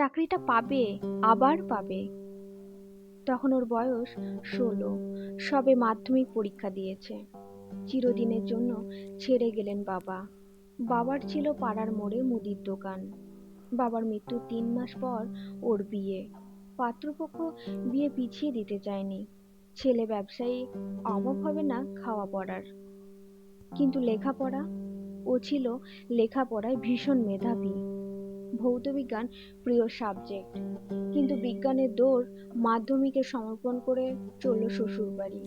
চাকরিটা পাবে, আবার পাবে। তখন ওর বয়স ষোলো। সবে মাধ্যমিক পরীক্ষা দিয়েছে। চিরদিনের জন্য ছেড়ে গেলেন বাবা। বাবার ছিল পাড়ার মোড়ে মুদির দোকান। বাবার মৃত্যুর তিন মাস পর ওর বিয়ে। পাত্রপক্ষ বিয়ে পিছিয়ে দিতে চায়নি। ছেলে ব্যবসায়ী অভাব হবে না খাওয়া পড়ার। কিন্তু লেখাপড়া? ও ছিল লেখাপড়ায় ভীষণ মেধাবী। ভৌতবিজ্ঞান প্রিয় সাবজেক্ট কিন্তু বিজ্ঞানের দৌড় মাধ্যমিকে সমর্পণ করে চলল শ্বশুর বাড়ি।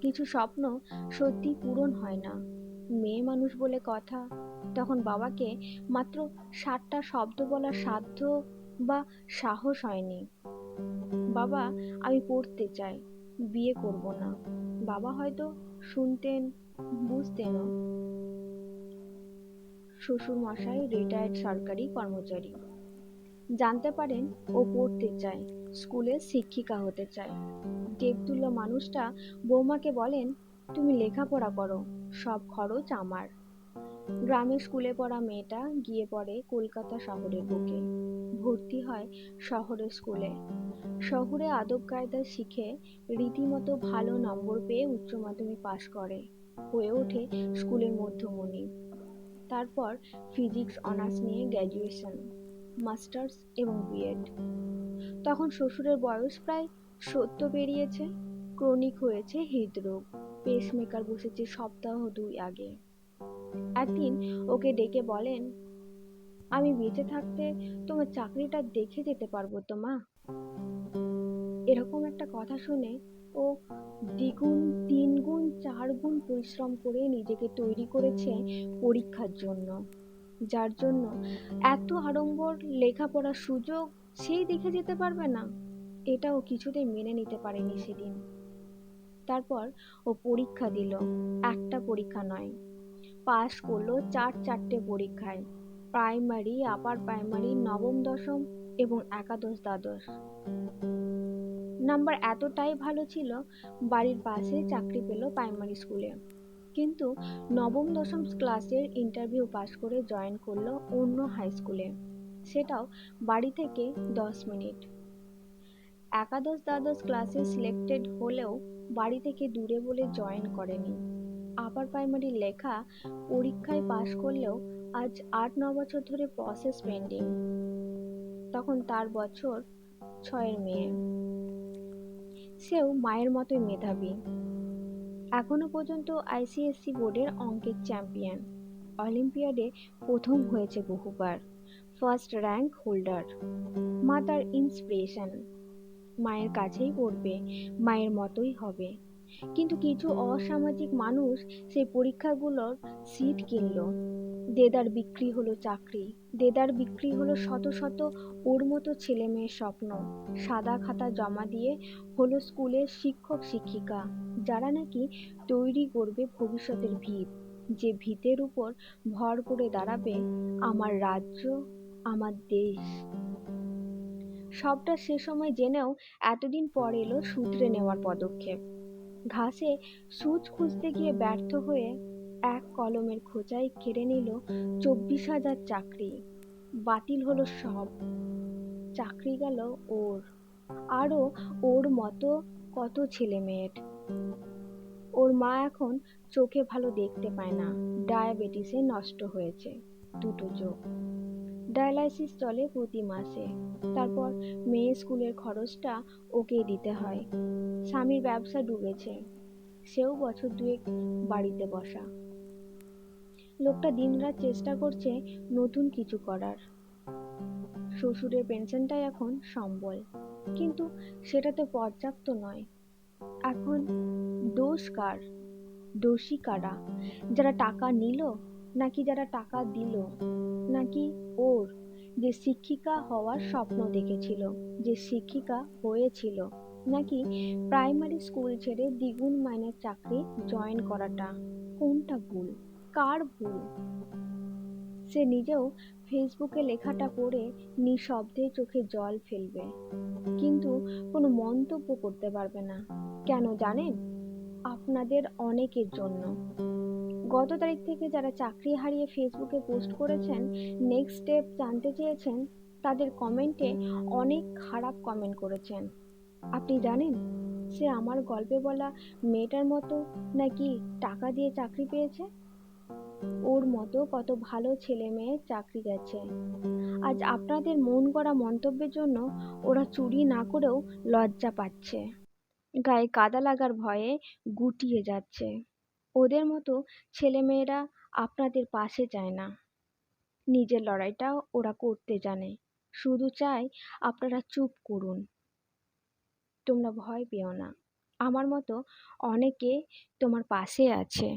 কিছু স্বপ্ন সত্যি পূরণ হয় না। মেয়ে মানুষ বলে কথা, তখন বাবাকে মাত্র ষাটটা শব্দ বলার সাধ্য বা সাহস হয়নি। বাবা, আমি পড়তে চাই, বিয়ে করব না। বাবা হয়তো শুনতেন, বুঝতেনও। শ্বশুর মশাই রিটায়ার্ড সরকারি কর্মচারী। জানতে পারেন, ও পড়তে চায়, স্কুলে শিক্ষিকা হতে চায়। দেবতুল্য মানুষটা বৌমাকে বলেন, তুমি লেখাপড়া করো, সব খরচ আমার। গ্রামের স্কুলে পড়া মেয়েটা গিয়ে পড়ে কলকাতা শহরের বুকে। ভর্তি হয় শহরের স্কুলে। শহরে আদব কায়দা শিখে রীতিমতো ভালো নম্বর পেয়ে উচ্চ মাধ্যমিক পাশ করে। হয়ে ওঠে স্কুলের মধ্যমণি। তারপর ফিজিক্স অনার্স নিয়ে গ্র্যাজুয়েশন মাস্টার্স এবং বিএড তখন শ্বশুরের বয়স প্রায় সত্য পেরিয়েছে ক্রনিক হয়েছে হৃদরোগ পেসমেকার বসেছে সপ্তাহ দুই আগে। একদিন ওকে ডেকে বলেন, আমি বেঁচে থাকতে তোমার চাকরিটা দেখে যেতে পারব তো মা? এরকম একটা কথা শুনে ও দ্বিগুণ তিন গুণ চার গুণ পরিশ্রম করে নিজেকে তৈরি করেছে পরীক্ষার জন্য। যার জন্য এত আড়ম্বর লেখাপড়ার সুযোগ সেই দেখে যেতে পারবে না। এটাও কিছুতেই মেনে নিতে পারেনি সেদিন। তারপর ও পরীক্ষা দিল। একটা পরীক্ষা নয়। পাশ করল চার চারটে পরীক্ষায়। প্রাইমারি, আপার প্রাইমারি, নবম, দশম এবং একাদশ, দ্বাদশ। নাম্বার এতটাই ভালো ছিল, বাড়ির পাশে চাকরি পেল প্রাইমারি স্কুলে কিন্তু নবম, দশম ক্লাসের ইন্টারভিউ পাস করে জয়েন করল অন্য হাই স্কুলে সেটাও বাড়ি থেকে দশ মিনিট। একাদশ, দ্বাদশ ক্লাসে সিলেক্টেড হলেও বাড়ি থেকে দূরে বলে জয়েন করেনি। আপার প্রাইমারি লেখা পরীক্ষায় পাশ করলেও আজ আট, ন বছর ধরে প্রসেস পেন্ডিং তখন তার বছর ছয়ের মেয়ে সেও মায়ের মতোই মেধাবী। এখনও পর্যন্ত আইসিএসসি বোর্ডের অঙ্কের চ্যাম্পিয়ন। অলিম্পিয়াডে প্রথম হয়েছে বহুবার। First rank holder. মা তার ইন্সপিরেশন। মায়ের কাছেই পড়বে, মায়ের মতোই হবে। কিন্তু কিছু অসামাজিক মানুষ সেই পরীক্ষাগুলোর সিট কিনল। দেদার বিক্রি হলো চাকরি। দেদার বিক্রি হলো শত শত ওর মতো ছেলে মেয়ের স্বপ্ন। সাদা খাতা জমা দিয়ে হলো স্কুলের শিক্ষক শিক্ষিকা, যারা নাকি তৈরি করবে ভবিষ্যতের ভিত। যে ভিতের উপর ভর করে দাঁড়াবে আমার রাজ্য, আমার দেশ। সবটা সে সময় জেনেও এতদিন পর এলো সূত্রে নেওয়ার পদক্ষেপ। ঘাসে সূচ খুঁজতে গিয়ে ব্যর্থ হয়ে এক কলমের খোঁচাই কেড়ে নিল চব্বিশ হাজার চাকরি। বাতিল হলো সব। চাকরি গেল ওর। আরও ওর মতো কত ছেলে মেয়ের। ওর মা এখন চোখে ভালো দেখতে পায় না। ডায়াবেটিসে নষ্ট হয়েছে। দুটো চোখ। ডায়ালাইসিস চলে প্রতি মাসে। তারপর মেয়ে স্কুলের খরচটা ওকেই দিতে হয়। স্বামীর ব্যবসা ডুবেছে। সেও বছর দুয়েক বাড়িতে বসা। লোকটা দিনরাত চেষ্টা করছে নতুন কিছু করার। শ্বশুরের পেনশনটাই এখন সম্বল। কিন্তু সেটা তো পর্যাপ্ত নয়। এখন দোষ কার? দোষী কারা? যারা টাকা নিল নাকি যারা টাকা দিল, নাকি ওর? যে শিক্ষিকা হওয়ার স্বপ্ন দেখেছিল, যে শিক্ষিকা হয়েছিল, নাকি প্রাইমারি স্কুল ছেড়ে দ্বিগুণ মাইনের চাকরি জয়েন করাটা? কোনটা ভুল? কার ভুল? সে নিজেও ফেসবুকে লেখাটা পড়ে নিঃশব্দে চোখে জল ফেলবে, কিন্তু কোনো মন্তব্য করতে পারবে না। কেন জানেন? আপনাদের অনেকের জন্য। গত তারিখ থেকে যারা চাকরি হারিয়ে ফেসবুকে পোস্ট করেছেন নেক্সট স্টেপ জানতে চেয়েছেন, তাদের কমেন্টে অনেক খারাপ কমেন্ট করেছেন। আপনি জানেন সে আমার গল্পে বলা মেয়েটার মতো নাকি টাকা দিয়ে চাকরি পেয়েছে? ওর মতো কত ভালো ছেলে মেয়ে চাকরি গেছে। আজ আপনাদের মন করা মন্তব্যের জন্য ওরা চুরি না করেও লজ্জা পাচ্ছে। গায়ে কাদা লাগার ভয়ে গুটিয়ে যাচ্ছে। ওদের মতো ছেলেমেয়েরা আপনাদের পাশে চায় না। নিজের লড়াইটাও ওরা করতে জানে। শুধু চায় আপনারা চুপ করুন। তোমরা ভয় পেও না। আমার মতো অনেকে তোমার পাশে আছে।